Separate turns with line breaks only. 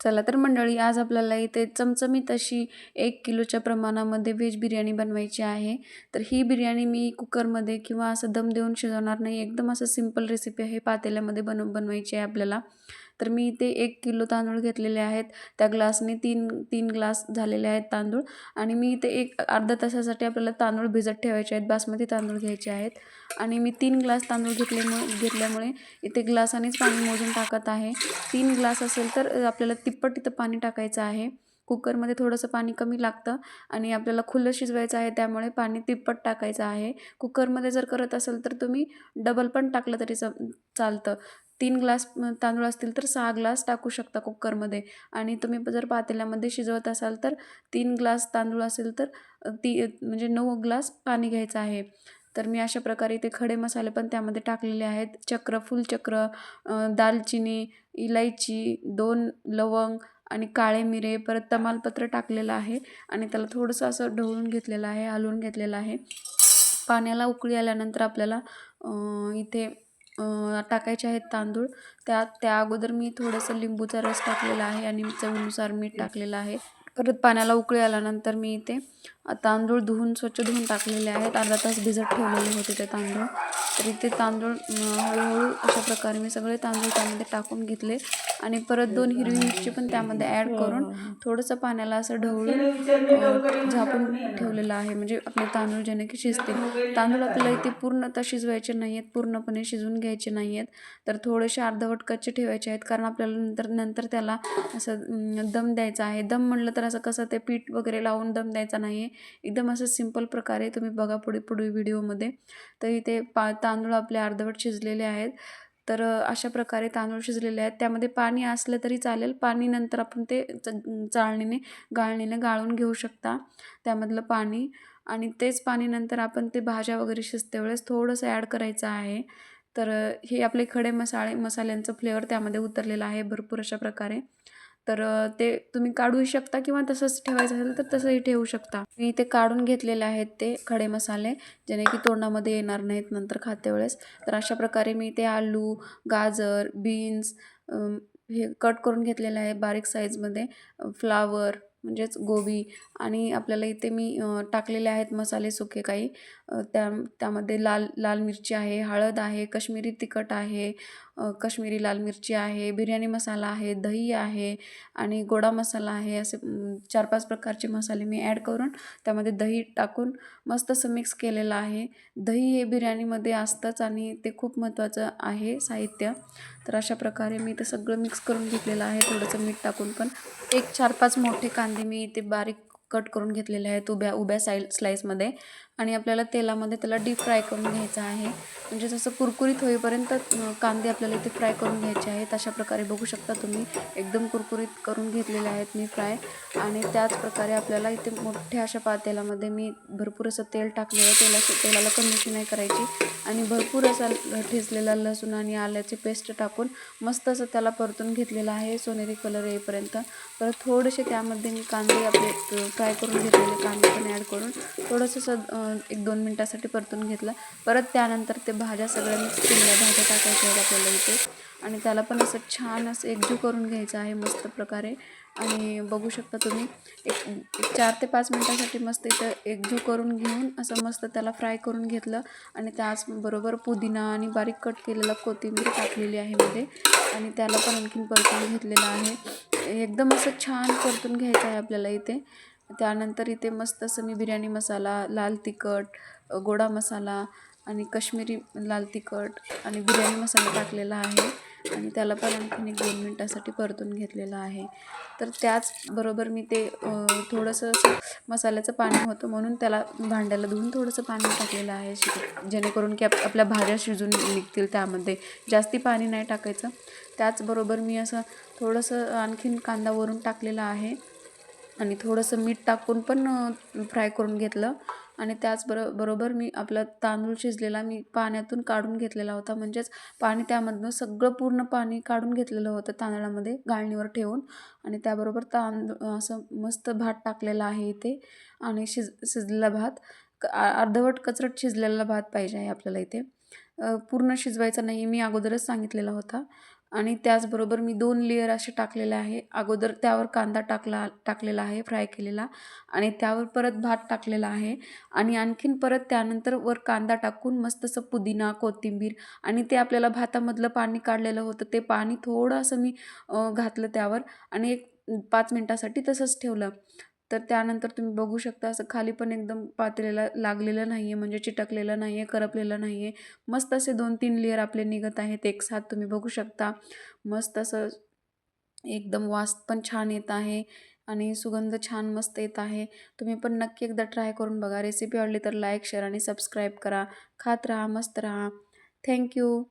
चला तर मंडळी आज आपल्याला इथे चमचमीत अशी एक किलोच्या प्रमाणामध्ये व्हेज बिर्याणी बनवायची आहे. तर ही बिर्याणी मी कुकरमध्ये किंवा असं दम देऊन शिजवणार नाही. एकदम असं सिंपल रेसिपी आहे. पातेल्यामध्ये बनव बनवायची आहे आपल्याला. तर मी इथे एक किलो तांदूळ घेतलेले आहेत. त्या ग्लासने तीन तीन ग्लास झालेले आहेत तांदूळ. आणि मी इथे एक अर्धा तासासाठी आपल्याला तांदूळ भिजत ठेवायचे आहेत. बासमती तांदूळ घ्यायचे आहेत. आणि मी तीन ग्लास तांदूळ घेतल्यामुळे घेतल्यामुळे इथे ग्लासानेच पाणी मोजून टाकत आहे. तीन ग्लास असेल तर आपल्याला तिप्पट तिथं पाणी टाकायचं आहे. कुकरमध्ये थोडंसं पाणी कमी लागतं आणि आपल्याला खुलं शिजवायचं आहे. त्यामुळे पाणी तिप्पट टाकायचं आहे. कुकरमध्ये जर करत असेल तर तुम्ही डबल पण टाकलं तरी च चालतं. तीन ग्लास तांदूळ असतील तर सहा ग्लास टाकू शकता कुकरमध्ये. आणि तुम्ही जर पातेल्यामध्ये शिजवत असाल तर तीन ग्लास तांदूळ असेल तर ती म्हणजे नऊ ग्लास पाणी घ्यायचं आहे. तर मी अशा प्रकारे इथे खडे मसाले पण त्यामध्ये टाकलेले आहेत. चक्र फुलचक्र दालचिनी इलायची दोन लवंग आणि काळे मिरे परत तमालपत्र टाकलेलं आहे आणि त्याला थोडंसं असं ढवळून घेतलेलं आहे हलवून घेतलेलं आहे. पाण्याला उकळी आल्यानंतर आपल्याला इथे टाकायचे आहेत तांदूळ. त्या त्या अगोदर मी थोडंसं लिंबूचा रस टाकलेला आहे आणि चवीनुसार मीठ टाकलेलं आहे. परत पाण्याला उकळी आल्यानंतर मी इथे तांदूळ धुवून स्वच्छ धुवून टाकलेले आहेत. अर्धा तास भिजत ठेवलेले होते ते तांदूळ. तर इथे तांदूळ हळूहळू अशा प्रकारे मी सगळे तांदूळ त्यामध्ये टाकून घेतले. आणि परत दोन हिरवी मिरची पण त्यामध्ये ॲड करून थोडंसं पाण्याला असं ढवळून झाकून ठेवलेलं आहे. म्हणजे आपले तांदूळ ज्याने की शिजतील. तांदूळ आपल्याला इथे पूर्णतः शिजवायचे नाही आहेत पूर्णपणे शिजवून घ्यायचे नाही आहेत तर थोडेसे अर्धवट कच्चे ठेवायचे आहेत कारण आपल्याला नंतर नंतर त्याला असं दम द्यायचा आहे. दम म्हणलं तर असं कसं ते पीठ वगैरे लावून दम द्यायचा नाही आहे एकदम असं सिंपल प्रकारे तुम्ही बघा पुढे पुढे व्हिडिओमध्ये तर इथे पा तांदूळ आपले अर्धवट शिजलेले आहेत. तर अशा प्रकारे तांदूळ शिजलेले आहेत. त्यामध्ये पाणी असलं तरी चालेल पाणी नंतर आपण ते चाळणीने गाळणीने गाळून घेऊ शकता त्यामधलं पाणी. आणि तेच पाणी नंतर आपण ते भाज्या वगैरे शिजते वेळेस थोडंसं ॲड करायचं आहे. तर हे आपले खडे मसाळे मसाल्यांचं फ्लेवर त्यामध्ये उतरलेलं आहे भरपूर अशा प्रकारे. तर ते तुम्ही काढूही शकता किंवा तसंच ठेवायचं असेल तर तसंही ठेवू शकता. मी ते काढून घेतलेले आहेत ते खडे मसाले जेणे की तोंडामध्ये येणार नाहीत नंतर खाते वेळेस. तर अशा प्रकारे मी ते आलू गाजर बीन्स हे कट करून घेतलेलं आहे बारीक साईजमध्ये फ्लावर म्हणजेच गोबी आणि आपल्याला इथे मी टाकलेले आहेत मसाले सुके काही. त्या त्यामध्ये लाल लाल मिरची आहे हळद आहे कश्मीरी तिखट आहे कश्मीरी लाल मिरची आहे बिर्याणी मसाला आहे दही आहे आणि गोडा मसाला आहे. असे चार पाच प्रकारचे मसाले मी ॲड करून त्यामध्ये दही टाकून मस्त असं मिक्स केलेलं आहे. दही हे बिर्याणीमध्ये असतंच आणि ते खूप महत्त्वाचं आहे साहित्य. तर अशा प्रकारे मी ते सगळं मिक्स करून घेतलेलं आहे. थोडंसं मीठ टाकून पण एक चार पाच मोठे कांदे मी ते बारीक कट करून घेतलेले आहेत उभ्या उभ्या साई स्लाईसमध्ये आणि आपल्याला तेलामध्ये त्याला डीप फ्राय करून घ्यायचं आहे. म्हणजे जसं कुरकुरीत होईपर्यंत कांदे आपल्याला इथे फ्राय करून घ्यायचे आहेत. अशा प्रकारे बघू शकता तुम्ही. एकदम कुरकुरीत करून घेतलेले आहेत मी फ्राय आणि त्याच प्रकारे आपल्याला इथे मोठ्या अशा पातेलामध्ये मी भरपूर असं तेल टाकलेलं आहे. तेला तेलाला कमी नाही करायची. आणि भरपूर असा ठेचलेला लसूण आणि आल्याची पेस्ट टाकून मस्त असं त्याला परतून घेतलेलं आहे. सोनेरी कलर येईपर्यंत. परत थोडेसे त्यामध्ये मी कांदे आपले फ्राय करून घेतलेले कांदे पण ॲड करून थोडंसं एक दोन मिनटासाठी परतून घेतलं. परत त्यानंतर ते भाज्या सगळ्या मिक्स केलेल्या भाज्या टाकायच्या आहेत आपल्याला इथे. आणि त्याला पण असं छान असं एकजू करून घ्यायचं आहे मस्त प्रकारे. आणि बघू शकता तुम्ही एक एक चार ते पाच मिनटासाठी मस्त इथं एकजू करून घेऊन असं मस्त त्याला फ्राय करून घेतलं. आणि त्याचबरोबर पुदिना आणि बारीक कट केलेला कोथिंबीर टाकलेली आहे मध्ये. आणि त्याला पण आणखीन परतून घेतलेलं आहे. एकदम असं छान परतून घ्यायचं आहे आपल्याला इथे. त्यानंतर इथे मस्त असं मी बिर्याणी मसाला लाल तिखट गोडा मसाला आणि कश्मीरी लाल तिखट आणि बिर्याणी मसाला टाकलेला आहे. आणि त्याला पण आणखीन एक दोन मिनटासाठी परतून घेतलेलं आहे. तर त्याचबरोबर मी ते थोडंसं असं मसाल्याचं पाणी होतं म्हणून त्याला भांड्याला धुवून थोडंसं पाणी टाकलेलं आहे शिक जेणेकरून की आप आपल्या भाज्या शिजून निघतील त्यामध्ये. जास्ती पाणी नाही टाकायचं. त्याचबरोबर मी असं थोडंसं आणखीन कांदा वरून टाकलेला आहे. आणि थोडंसं मीठ टाकून पण फ्राय करून घेतलं. आणि त्याचबरो बरोबर मी आपला तांदूळ शिजलेला मी पाण्यातून काढून घेतलेला होता. म्हणजेच पाणी त्यामधनं सगळं पूर्ण पाणी काढून घेतलेलं होतं तांदळामध्ये गाळणीवर ठेवून. आणि त्याबरोबर तांदूळ असं मस्त भात टाकलेला आहे इथे. आणि शिज शिजलेला भात. अर्धवट कचरट शिजलेला भात पाहिजे आहे आपल्याला इथे. पूर्ण शिजवायचा नाही मी अगोदरच सांगितलेला होता. आणि त्याचबरोबर मी दोन लेयर असे टाकलेले आहे. अगोदर त्यावर कांदा टाकला टाकलेला आहे फ्राय केलेला. आणि त्यावर परत भात टाकलेला आहे. आणि आणखीन परत त्यानंतर वर कांदा टाकून मस्त असं पुदिना कोथिंबीर आणि ते आपल्याला भातामधलं पाणी काढलेलं होतं. ते पाणी थोडं असं मी घातलं त्यावर. आणि एक पाच मिनटासाठी तसंच ठेवलं. तर त्यानंतर तुम्ही बघू शकता असं खाली पण एकदम पातेल्याला लागलेलं नाही आहे म्हणजे चिटकलेलं नाही आहे करपलेलं नाही आहे मस्त असे दोन तीन लेअर आपले निघत आहेत. एक साथ तुम्ही बघू शकता. मस्त असं एकदम वास पण छान येत आहे आणि सुगंध छान मस्त येत आहे. तुम्ही पण नक्की एकदा ट्राय करून बघा. रेसिपी आवडली तर लाईक शेअर आणि सबस्क्राईब करा. खात राहा मस्त राहा. थँक्यू